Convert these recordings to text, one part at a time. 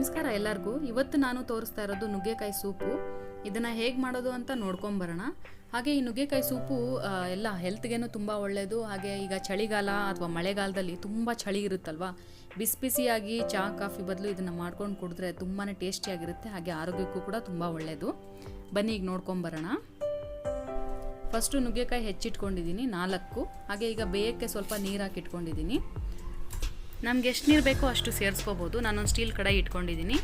ನಮಸ್ಕಾರ ಎಲ್ಲರಿಗೂ. ಇವತ್ತು ನಾನು ತೋರಿಸ್ತಾ ಇರೋದು ನುಗ್ಗೆಕಾಯಿ ಸೂಪು. ಇದನ್ನು ಹೇಗೆ ಮಾಡೋದು ಅಂತ ನೋಡ್ಕೊಂಬರೋಣ. ಹಾಗೆ ಈ ನುಗ್ಗೆಕಾಯಿ ಸೂಪು ಎಲ್ಲ ಹೆಲ್ತ್ಗೇನು ತುಂಬ ಒಳ್ಳೆಯದು ಹಾಗೆ ಈಗ ಚಳಿಗಾಲ ಅಥವಾ ಮಳೆಗಾಲದಲ್ಲಿ ತುಂಬ ಚಳಿ ಇರುತ್ತಲ್ವಾ? ಬಿಸಿ ಬಿಸಿಯಾಗಿ ಚಹಾ, ಕಾಫಿ ಬದಲು ಇದನ್ನು ಮಾಡ್ಕೊಂಡು ಕುಡಿದ್ರೆ ತುಂಬಾ ಟೇಸ್ಟಿಯಾಗಿರುತ್ತೆ. ಹಾಗೆ ಆರೋಗ್ಯಕ್ಕೂ ಕೂಡ ತುಂಬ ಒಳ್ಳೆಯದು ಬನ್ನಿ ಈಗ ನೋಡ್ಕೊಂಬರೋಣ. ಫಸ್ಟು ನುಗ್ಗೆಕಾಯಿ ಹೆಚ್ಚಿಟ್ಕೊಂಡಿದ್ದೀನಿ, ನಾಲ್ಕು. ಹಾಗೆ ಈಗ ಬೇಯಕ್ಕೆ ಸ್ವಲ್ಪ ನೀರು ಹಾಕಿ ಇಟ್ಕೊಂಡಿದ್ದೀನಿ ನಮ್ಗೆ ಎಷ್ಟು ನೀರು ಬೇಕೋ ಅಷ್ಟು ಸೇರಿಸ್ಕೋಬೋದು. ನಾನೊಂದು ಸ್ಟೀಲ್ ಕಡಾಯಿ ಇಟ್ಕೊಂಡಿದ್ದೀನಿ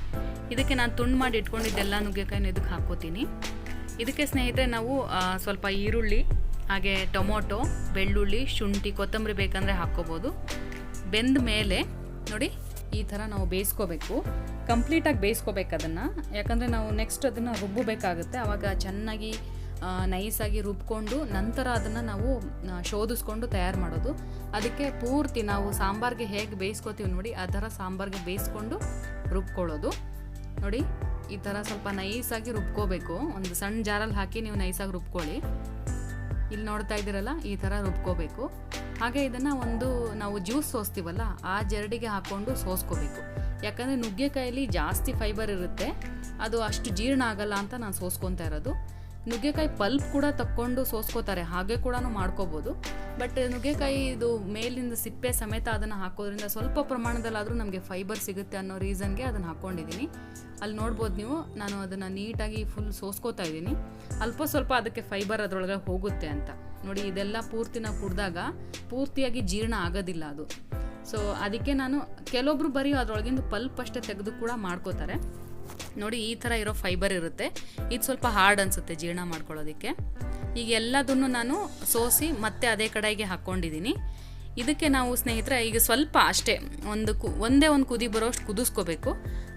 ಇದಕ್ಕೆ ನಾನು ತುಂಡು ಮಾಡಿ ಇಟ್ಕೊಂಡಿದ್ದೆಲ್ಲ ನುಗ್ಗೆಕಾಯಿನ ಇದಕ್ಕೆ ಹಾಕ್ಕೋತೀನಿ. ಇದಕ್ಕೆ ಸ್ನೇಹಿತರೆ ನಾವು ಸ್ವಲ್ಪ ಈರುಳ್ಳಿ, ಹಾಗೆ ಟೊಮೊಟೊ, ಬೆಳ್ಳುಳ್ಳಿ, ಶುಂಠಿ, ಕೊತ್ತಂಬರಿ ಬೇಕಂದರೆ ಹಾಕ್ಕೋಬೋದು. ಬೆಂದ ಮೇಲೆ, ನೋಡಿ, ಈ ಥರ ನಾವು ಬೇಯಿಸ್ಕೋಬೇಕು. ಕಂಪ್ಲೀಟಾಗಿ ಬೇಯಿಸ್ಕೋಬೇಕು ಅದನ್ನು. ಯಾಕಂದರೆ ನಾವು ನೆಕ್ಸ್ಟ್ ಅದನ್ನು ರುಬ್ಬಬೇಕಾಗುತ್ತೆ. ಆವಾಗ ಚೆನ್ನಾಗಿ ನೈಸಾಗಿ ರುಬ್ಕೊಂಡು ನಂತರ ಅದನ್ನು ನಾವು ಶೋಧಿಸ್ಕೊಂಡು ತಯಾರು ಮಾಡೋದು. ಅದಕ್ಕೆ ಪೂರ್ತಿ ನಾವು ಸಾಂಬಾರ್ಗೆ ಹೇಗೆ ಬೇಯಿಸ್ಕೋತೀವಿ ನೋಡಿ, ಆ ಥರ ಸಾಂಬಾರ್ಗೆ ಬೇಯಿಸ್ಕೊಂಡು ರುಬ್ಕೊಳ್ಳೋದು. ನೋಡಿ, ಈ ಥರ ಸ್ವಲ್ಪ ನೈಸಾಗಿ ರುಬ್ಕೋಬೇಕು. ಒಂದು ಸಣ್ಣ ಜಾರಲ್ಲಿ ಹಾಕಿ ನೀವು ನೈಸಾಗಿ ರುಬ್ಕೊಳ್ಳಿ. ಇಲ್ಲಿ ನೋಡ್ತಾ ಇದ್ದೀರಲ್ಲ, ಈ ಥರ ರುಬ್ಕೋಬೇಕು. ಹಾಗೆ ಇದನ್ನು ಒಂದು ನಾವು ಜ್ಯೂಸ್ ಸೋಸ್ತೀವಲ್ಲ, ಆ ಜರಡಿಗೆ ಹಾಕ್ಕೊಂಡು ಸೋಸ್ಕೋಬೇಕು. ಯಾಕಂದರೆ ನುಗ್ಗೆಕಾಯಲ್ಲಿ ಜಾಸ್ತಿ ಫೈಬರ್ ಇರುತ್ತೆ. ಅದು ಅಷ್ಟು ಜೀರ್ಣ ಆಗಲ್ಲ ಅಂತ ನಾನು ಸೋಸ್ಕೊತಾ ಇರೋದು. ನುಗ್ಗೆಕಾಯಿ ಪಲ್ಪ್ ಕೂಡ ತಕ್ಕೊಂಡು ಸೋಸ್ಕೋತಾರೆ, ಹಾಗೆ ಕೂಡ ಮಾಡ್ಕೋಬೋದು. ಬಟ್ ನುಗ್ಗೆಕಾಯಿ ಇದು ಮೇಲಿಂದ ಸಿಪ್ಪೆ ಸಮೇತ ಅದನ್ನು ಹಾಕೋದ್ರಿಂದ ಸ್ವಲ್ಪ ಪ್ರಮಾಣದಲ್ಲಾದರೂ ನಮಗೆ ಫೈಬರ್ ಸಿಗುತ್ತೆ ಅನ್ನೋ ರೀಸನ್ಗೆ ಅದನ್ನು ಹಾಕ್ಕೊಂಡಿದ್ದೀನಿ ಅಲ್ಲಿ ನೋಡ್ಬೋದು ನೀವು, ನಾನು ಅದನ್ನು ನೀಟಾಗಿ ಫುಲ್ ಸೋಸ್ಕೋತಾ ಇದ್ದೀನಿ. ಅಲ್ಪ ಸ್ವಲ್ಪ ಅದಕ್ಕೆ ಫೈಬರ್ ಅದರೊಳಗೆ ಹೋಗುತ್ತೆ ಅಂತ. ನೋಡಿ, ಇದೆಲ್ಲ ಪೂರ್ತಿ ನಾವು ಕುಡಿದಾಗ ಪೂರ್ತಿಯಾಗಿ ಜೀರ್ಣ ಆಗೋದಿಲ್ಲ ಅದು. ಸೊ ಅದಕ್ಕೆ ನಾನು ಕೆಲವೊಬ್ರು ಬರೀ ಅದರೊಳಗಿಂದ ಪಲ್ಪ್ ಅಷ್ಟೇ ತೆಗೆದು ಕೂಡ ಮಾಡ್ಕೋತಾರೆ. ನೋಡಿ, ಈ ಥರ ಇರೋ ಫೈಬರ್ ಇರುತ್ತೆ. ಇದು ಸ್ವಲ್ಪ ಹಾರ್ಡ್ ಅನಿಸುತ್ತೆ ಜೀರ್ಣ ಮಾಡ್ಕೊಳ್ಳೋದಕ್ಕೆ. ಈಗ ಎಲ್ಲದನ್ನು ನಾನು ಸೋಸಿ ಮತ್ತೆ ಅದೇ ಕಡೆಗೆ ಹಾಕ್ಕೊಂಡಿದ್ದೀನಿ. ಇದಕ್ಕೆ ನಾವು ಸ್ನೇಹಿತರೆ, ಈಗ ಸ್ವಲ್ಪ ಅಷ್ಟೇ, ಒಂದು ಕು, ಒಂದೇ ಒಂದು ಕುದಿ ಬರೋಷ್ಟು ಕುದಿಸ್ಕೋಬೇಕು.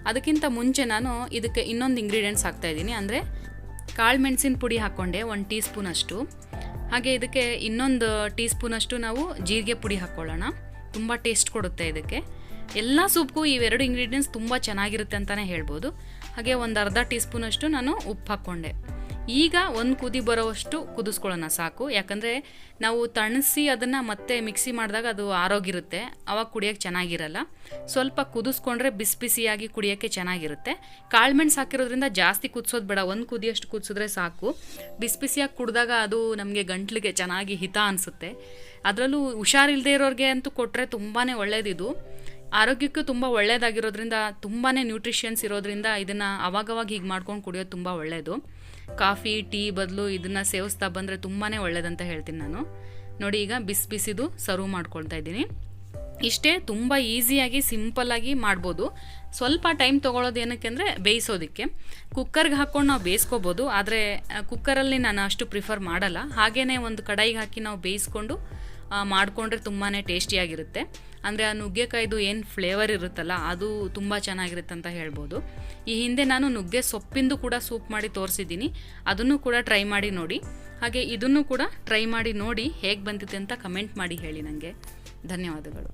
ಅದಕ್ಕಿಂತ ಮುಂಚೆ ನಾನು ಇದಕ್ಕೆ ಇನ್ನೊಂದು ಇಂಗ್ರೀಡಿಯೆಂಟ್ಸ್ ಹಾಕ್ತಾಯಿದ್ದೀನಿ ಅಂದರೆ ಕಾಳು ಮೆಣಸಿನ ಪುಡಿ ಹಾಕ್ಕೊಂಡೆ, ಒಂದು ಟೀ ಸ್ಪೂನಷ್ಟು ಹಾಗೆ ಇದಕ್ಕೆ ಇನ್ನೊಂದು ಟೀ ಸ್ಪೂನಷ್ಟು ನಾವು ಜೀರಿಗೆ ಪುಡಿ ಹಾಕ್ಕೊಳ್ಳೋಣ. ತುಂಬ ಟೇಸ್ಟ್ ಕೊಡುತ್ತೆ ಇದಕ್ಕೆ. ಎಲ್ಲ ಸೂಪ್ಗೂ ಇವೆರಡು ಇಂಗ್ರೀಡಿಯೆಂಟ್ಸ್ ತುಂಬ ಚೆನ್ನಾಗಿರುತ್ತೆ ಅಂತಲೇ ಹೇಳ್ಬೋದು. ಹಾಗೆ ಒಂದು ಅರ್ಧ ಟೀ ಸ್ಪೂನಷ್ಟು ನಾನು ಉಪ್ಪು ಹಾಕ್ಕೊಂಡೆ. ಈಗ ಒಂದು ಕುದಿ ಬರೋವಷ್ಟು ಕುದಿಸ್ಕೊಳ್ಳೋಣ ಸಾಕು. ಯಾಕಂದರೆ ನಾವು ತಣಿಸಿ ಅದನ್ನು ಮತ್ತೆ ಮಿಕ್ಸಿ ಮಾಡಿದಾಗ ಅದು ಆರೋಗಿರುತ್ತೆ. ಅವಾಗ ಕುಡಿಯೋಕ್ಕೆ ಚೆನ್ನಾಗಿರಲ್ಲ. ಸ್ವಲ್ಪ ಕುದಿಸ್ಕೊಂಡ್ರೆ ಬಿಸಿ ಬಿಸಿಯಾಗಿ ಕುಡಿಯೋಕ್ಕೆ ಚೆನ್ನಾಗಿರುತ್ತೆ. ಕಾಳುಮೆಣ್ಸು ಹಾಕಿರೋದ್ರಿಂದ ಜಾಸ್ತಿ ಕುದಿಸೋದು ಬೇಡ. ಒಂದು ಕುದಿಯಷ್ಟು ಕುದಿಸಿದ್ರೆ ಸಾಕು. ಬಿಸಿ ಬಿಸಿಯಾಗಿ ಕುಡಿದಾಗ ಅದು ನಮಗೆ ಗಂಟ್ಲಿಗೆ ಚೆನ್ನಾಗಿ ಹಿತ ಅನಿಸುತ್ತೆ. ಅದರಲ್ಲೂ ಹುಷಾರಿಲ್ಲದೆ ಇರೋರಿಗೆ ಅಂತೂ ಕೊಟ್ಟರೆ ತುಂಬಾ ಒಳ್ಳೆಯದಿದು ಆರೋಗ್ಯಕ್ಕೂ ತುಂಬ ಒಳ್ಳೆಯದಾಗಿರೋದ್ರಿಂದ ತುಂಬಾ ನ್ಯೂಟ್ರಿಷನ್ಸ್ ಇರೋದ್ರಿಂದ ಇದನ್ನು ಅವಾಗವಾಗ ಹೀಗೆ ಮಾಡ್ಕೊಂಡು ಕುಡಿಯೋದು ತುಂಬ ಒಳ್ಳೆಯದು ಕಾಫಿ, ಟೀ ಬದಲು ಇದನ್ನು ಸೇವಿಸ್ತಾ ಬಂದರೆ ತುಂಬಾ ಒಳ್ಳೇದಂತ ಹೇಳ್ತೀನಿ ನಾನು. ನೋಡಿ ಈಗ ಬಿಸಿ ಬಿಸಿದು ಸರ್ವ್ ಮಾಡ್ಕೊಳ್ತಾ ಇದ್ದೀನಿ. ಇಷ್ಟೇ ತುಂಬ ಈಸಿಯಾಗಿ ಸಿಂಪಲ್ಲಾಗಿ ಮಾಡ್ಬೋದು. ಸ್ವಲ್ಪ ಟೈಮ್ ತೊಗೊಳೋದು ಏನಕ್ಕೆ ಅಂದರೆ ಬೇಯಿಸೋದಕ್ಕೆ. ಕುಕ್ಕರ್ಗೆ ಹಾಕ್ಕೊಂಡು ನಾವು ಬೇಯಿಸ್ಕೋಬೋದು, ಆದರೆ ಕುಕ್ಕರಲ್ಲಿ ನಾನು ಅಷ್ಟು ಪ್ರಿಫರ್ ಮಾಡಲ್ಲ. ಹಾಗೇ ಒಂದು ಕಡಾಯಿಗೆ ಹಾಕಿ ನಾವು ಬೇಯಿಸ್ಕೊಂಡು ಮಾಡಿಕೊಂಡ್ರೆ ತುಂಬಾ ಟೇಸ್ಟಿಯಾಗಿರುತ್ತೆ. ಅಂದರೆ ಆ ನುಗ್ಗೆಕಾಯ್ದು ಏನು ಫ್ಲೇವರ್ ಇರುತ್ತಲ್ಲ, ಅದು ತುಂಬ ಚೆನ್ನಾಗಿರುತ್ತೆ ಅಂತ ಹೇಳ್ಬೋದು. ಈ ಹಿಂದೆ ನಾನು ನುಗ್ಗೆ ಸೊಪ್ಪಿಂದು ಕೂಡ ಸೂಪ್ ಮಾಡಿ ತೋರಿಸಿದ್ದೀನಿ. ಅದನ್ನು ಕೂಡ ಟ್ರೈ ಮಾಡಿ ನೋಡಿ. ಹಾಗೆ ಇದನ್ನು ಕೂಡ ಟ್ರೈ ಮಾಡಿ ನೋಡಿ ಹೇಗೆ ಬಂದಿದೆ ಅಂತ ಕಮೆಂಟ್ ಮಾಡಿ ಹೇಳಿ ನನಗೆ ಧನ್ಯವಾದಗಳು.